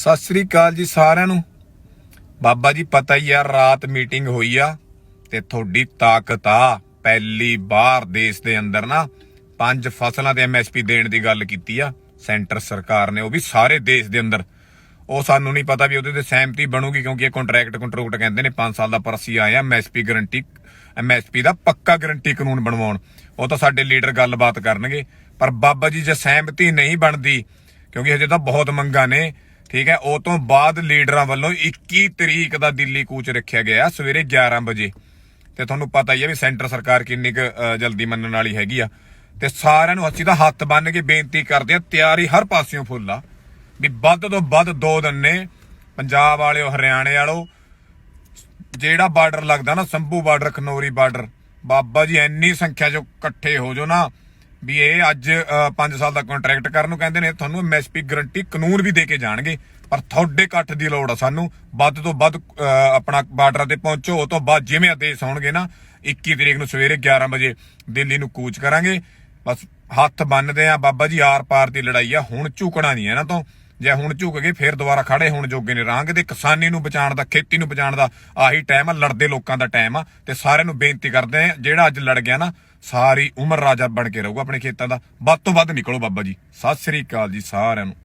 ਸਤਿ ਸ੍ਰੀ ਅਕਾਲ ਜੀ ਸਾਰਿਆਂ ਨੂੰ। ਬਾਬਾ ਜੀ, ਪਤਾ ਹੀ ਆ, ਰਾਤ ਮੀਟਿੰਗ ਹੋਈ ਆ ਤੇ ਤੁਹਾਡੀ ਤਾਕਤ ਆ। ਪਹਿਲੀ ਵਾਰ ਦੇਸ਼ ਦੇ ਅੰਦਰ ਨਾ ਪੰਜ ਫਸਲਾਂ ਤੇ ਐਮਐਸਪੀ ਦੇਣ ਦੀ ਗੱਲ ਕੀਤੀ ਆ। ਸੈਂਟਰ ਸਰਕਾਰ ਨੇ, ਉਹ ਵੀ ਸਾਰੇ ਦੇਸ਼ ਦੇ ਅੰਦਰ। ਉਹ ਸਾਨੂੰ ਨਹੀਂ ਪਤਾ ਵੀ ਉਹਦੇ ਤੇ ਸਹਿਮਤੀ ਬਣੂਗੀ ਕਿਉਂਕਿ ਇਹ ਕੰਟਰੈਕਟ ਕੰਟਰੂਕਟ ਕਹਿੰਦੇ ਨੇ 5 ਸਾਲ ਦਾ ਪਰ ਅਸੀਂ ਆਏ ਆ ਐਮਐਸਪੀ ਗਰੰਟੀ ਐਮਐਸਪੀ ਦਾ ਪੱਕਾ ਗਰੰਟੀ ਕਾਨੂੰਨ ਬਣਵਾਉਣ। ਉਹ ਤਾਂ ਸਾਡੇ ਲੀਡਰ ਗੱਲਬਾਤ ਕਰਨਗੇ। ਪਰ ਬਾਬਾ ਜੀ, ਜੇ ਸਹਿਮਤੀ ਨਹੀਂ ਬਣਦੀ, ਕਿਉਂਕਿ ਹਜੇ ਤਾਂ ਬਹੁਤ ਮੰਗਾਂ ਨੇ ਠੀਕ ਹੈ, ਉਹ ਤੋਂ ਬਾਅਦ ਲੀਡਰਾਂ ਵੱਲੋਂ 21 ਤਰੀਕ ਦਾ ਦਿੱਲੀ ਕੂਚ ਰੱਖਿਆ ਗਿਆ, ਸਵੇਰੇ 11 ਵਜੇ। ਤੇ ਤੁਹਾਨੂੰ ਪਤਾ ਹੀ ਹੈ ਵੀ ਸੈਂਟਰ ਸਰਕਾਰ ਕਿੰਨੀ ਕੁ ਜਲਦੀ ਮੰਨਣ ਵਾਲੀ ਹੈਗੀ ਆ। ਤੇ ਸਾਰਿਆਂ ਨੂੰ ਅਸੀਂ ਤਾਂ ਹੱਥ ਬੰਨ ਕੇ ਬੇਨਤੀ ਕਰਦੇ ਆ ਤਿਆਰੀ ਹਰ ਪਾਸਿਓਂ ਫੁੱਲ ਆ। ਵੀ ਵੱਧ ਤੋਂ ਵੱਧ ਦੋ ਦਿਨ ਨੇ, ਪੰਜਾਬ ਵਾਲਿਓ, ਹਰਿਆਣੇ ਵਾਲੋ, ਜਿਹੜਾ ਬਾਰਡਰ ਲੱਗਦਾ ਨਾ, ਸੰਭੂ ਬਾਰਡਰ, ਖਨੋਰੀ ਬਾਰਡਰ, ਬਾਬਾ ਜੀ, ਇੰਨੀ ਸੰਖਿਆ ਚ ਇਕੱਠੇ ਹੋ ਜੋ ਨਾ। ਵੀ ਇਹ ਅੱਜ 5 ਸਾਲ ਦਾ ਕੰਟਰੈਕਟ ਕਰਨ ਨੂੰ ਕਹਿੰਦੇ ਨੇ ਤੁਹਾਨੂੰ ਐਮਐਸਪੀ ਗਰੰਟੀ ਕਾਨੂੰਨ ਵੀ ਦੇ ਕੇ ਜਾਣਗੇ। ਪਰ ਤੁਹਾਡੇ ਇਕੱਠ ਦੀ ਲੋੜ ਆ ਸਾਨੂੰ। ਵੱਧ ਤੋਂ ਵੱਧ ਅ, ਆਪਣਾ ਬਾਰਡਰ ਤੇ ਪਹੁੰਚੋ। ਉਹ ਤੋਂ ਬਾਅਦ ਜਿਵੇਂ ਆਦੇਸ਼ ਹੋਣਗੇ ਨਾ 21 ਤਰੀਕ ਨੂੰ ਸਵੇਰੇ 11 ਵਜੇ ਦਿੱਲੀ ਨੂੰ ਕੂਚ ਕਰਾਂਗੇ। ਬਸ ਹੱਥ ਬੰਨਦੇ ਆ। ਬਾਬਾ ਜੀ ਆਰ ਪਾਰ ਦੀ ਲੜਾਈ ਆ। ਹੁਣ ਝੁਕਣਾ ਨਹੀਂ ਇਹਨਾਂ ਤੋਂ। ਜੇ ਹੁਣ ਝੁਕ ਗਏ ਫੇਰ ਦੁਬਾਰਾ ਖੜੇ ਹੋਣ ਜੋਗੇ ਨੇ। ਰਾਂਗ ਦੇ ਕਿਸਾਨੀ ਨੂੰ ਬਚਾਉਣ ਦਾ, ਖੇਤੀ ਨੂੰ ਬਚਾਉਣ ਦਾ ਆਹੀ ਟਾਈਮ ਆ, ਲੜਦੇ ਲੋਕਾਂ ਦਾ ਟਾਈਮ ਆ। ਤੇ ਸਾਰਿਆਂ ਨੂੰ ਬੇਨਤੀ ਕਰਦੇ ਆ, ਜਿਹੜਾ ਅੱਜ ਲੜ ਗਿਆ ਨਾ, ਸਾਰੀ ਉਮਰ ਰਾਜਾ ਬਣ ਕੇ ਰਹੂਗਾ ਆਪਣੇ ਖੇਤਾਂ ਦਾ। ਵੱਧ ਤੋਂ ਵੱਧ ਨਿਕਲੋ ਬਾਬਾ ਜੀ। ਸਤਿ ਸ੍ਰੀ ਅਕਾਲ ਜੀ ਸਾਰਿਆਂ ਨੂੰ।